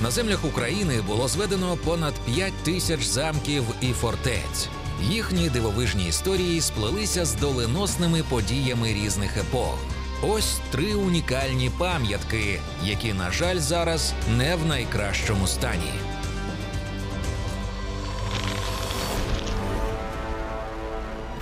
На землях України було зведено понад 5 тисяч замків і фортець. Їхні дивовижні історії сплелися з доленосними подіями різних епох. Ось три унікальні пам'ятки, які, на жаль, зараз не в найкращому стані.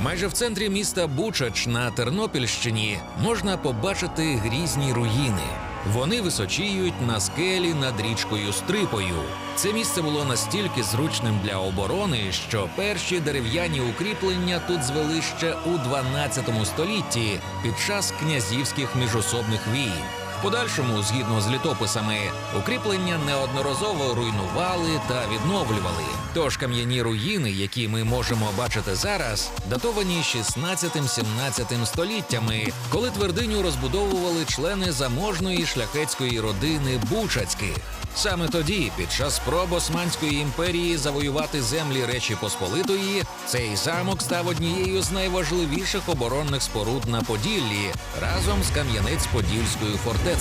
Майже в центрі міста Бучач на Тернопільщині можна побачити грізні руїни. Вони височіють на скелі над річкою Стрипою. Це місце було настільки зручним для оборони, що перші дерев'яні укріплення тут звели ще у 12 столітті під час князівських міжособних війн. Подальшому, згідно з літописами, укріплення неодноразово руйнували та відновлювали. Тож кам'яні руїни, які ми можемо бачити зараз, датовані 16-17 століттями, коли твердиню розбудовували члени заможної шляхетської родини Бучацьких. Саме тоді, під час спроб Османської імперії завоювати землі Речі Посполитої, цей замок став однією з найважливіших оборонних споруд на Поділлі разом з Кам'янець-Подільською фортецею.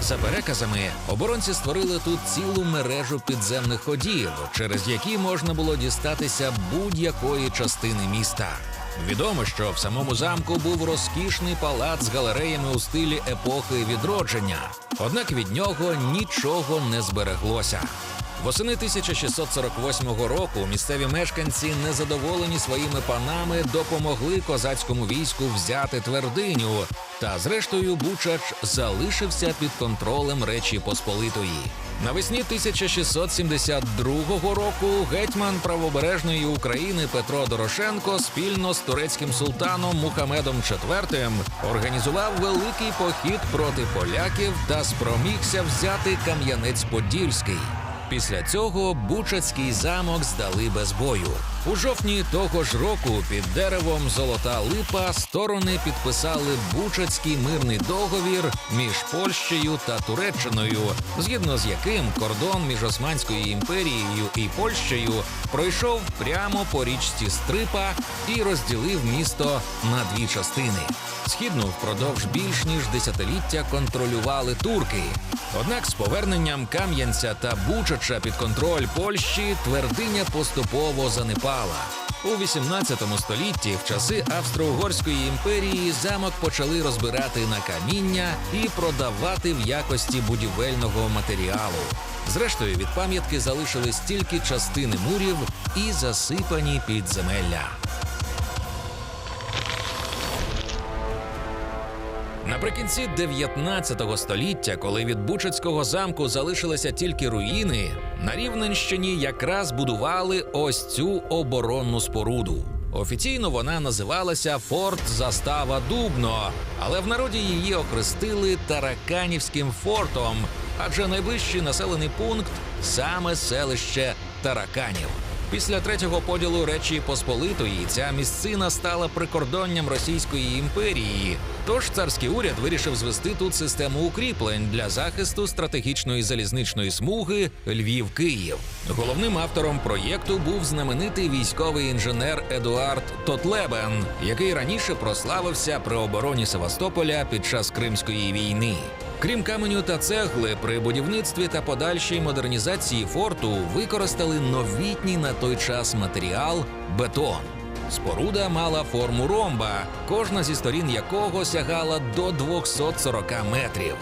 За переказами, оборонці створили тут цілу мережу підземних ходів, через які можна було дістатися будь-якої частини міста. Відомо, що в самому замку був розкішний палац з галереями у стилі епохи відродження. Однак від нього нічого не збереглося. Восени 1648 року місцеві мешканці, незадоволені своїми панами, допомогли козацькому війську взяти твердиню. Та зрештою Бучач залишився під контролем Речі Посполитої. Навесні 1672 року гетьман правобережної України Петро Дорошенко спільно з турецьким султаном Мухамедом IV організував великий похід проти поляків та спромігся взяти Кам'янець-Подільський. Після цього Бучацький замок здали без бою. У жовтні того ж року під деревом Золота Липа сторони підписали Бучацький мирний договір між Польщею та Туреччиною, згідно з яким кордон між Османською імперією і Польщею пройшов прямо по річці Стрипа і розділив місто на дві частини. Східну впродовж більш ніж десятиліття контролювали турки. Однак з поверненням Кам'янця та Бучача під контроль Польщі твердиня поступово занепала. У 18 столітті, в часи Австро-Угорської імперії, замок почали розбирати на каміння і продавати в якості будівельного матеріалу. Зрештою, від пам'ятки залишились тільки частини мурів і засипані підземелля. Наприкінці 19 століття, коли від Бучацького замку залишилися тільки руїни, на Рівненщині якраз будували ось цю оборонну споруду. Офіційно вона називалася Форт Застава Дубно, але в народі її охрестили Тараканівським фортом, адже найближчий населений пункт саме селище Тараканів. Після третього поділу Речі Посполитої ця місцина стала прикордонням Російської імперії. Тож царський уряд вирішив звести тут систему укріплень для захисту стратегічної залізничної смуги Львів-Київ. Головним автором проєкту був знаменитий військовий інженер Едуард Тотлебен, який раніше прославився при обороні Севастополя під час Кримської війни. Крім каменю та цегли, при будівництві та подальшій модернізації форту використали новітній на той час матеріал бетон. Споруда мала форму ромба, кожна зі сторін якого сягала до 240 метрів.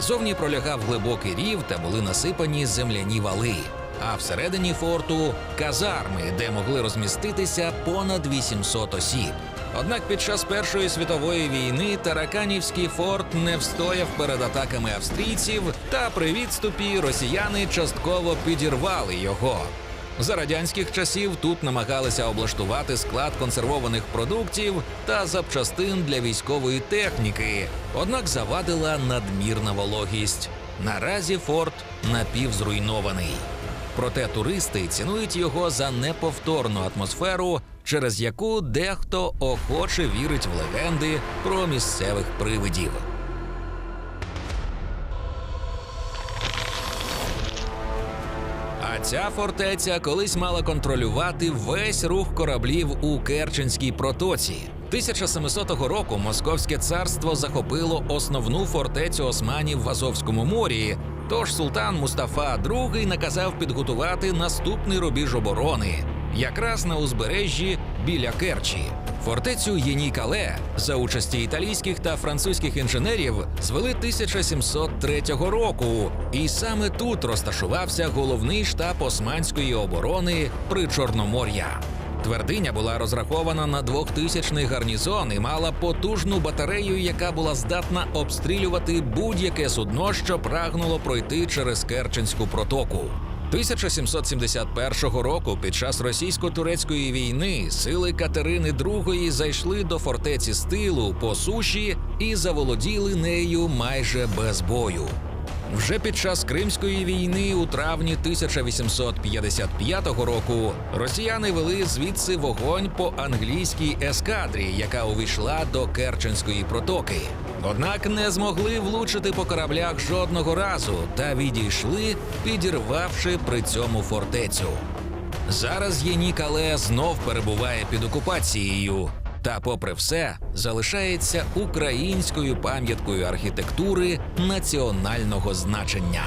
Зовні пролягав глибокий рів та були насипані земляні вали. А всередині форту казарми, де могли розміститися понад 800 осіб. Однак під час Першої світової війни Тараканівський форт не встояв перед атаками австрійців, та при відступі росіяни частково підірвали його. За радянських часів тут намагалися облаштувати склад консервованих продуктів та запчастин для військової техніки, однак завадила надмірна вологість. Наразі форт напівзруйнований. Проте туристи цінують його за неповторну атмосферу, через яку дехто охоче вірить в легенди про місцевих привидів. А ця фортеця колись мала контролювати весь рух кораблів у Керченській протоці. 1700 року Московське царство захопило основну фортецю османів в Азовському морі, Тож султан Мустафа II наказав підготувати наступний рубіж оборони, якраз на узбережжі біля Керчі. Фортецю Єнікале за участі італійських та французьких інженерів звели 1703 року, і саме тут розташувався головний штаб османської оборони при Чорномор'я. Твердиня була розрахована на двохтисячний гарнізон і мала потужну батарею, яка була здатна обстрілювати будь-яке судно, що прагнуло пройти через Керченську протоку. 1771 року під час російсько-турецької війни сили Катерини II зайшли до фортеці з тилу по суші і заволоділи нею майже без бою. Вже під час Кримської війни у травні 1855 року росіяни вели звідси вогонь по англійській ескадрі, яка увійшла до Керченської протоки. Однак не змогли влучити по кораблях жодного разу та відійшли, підірвавши при цьому фортецю. Зараз Єнікале знов перебуває під окупацією. Та, попри все, залишається українською пам'яткою архітектури національного значення.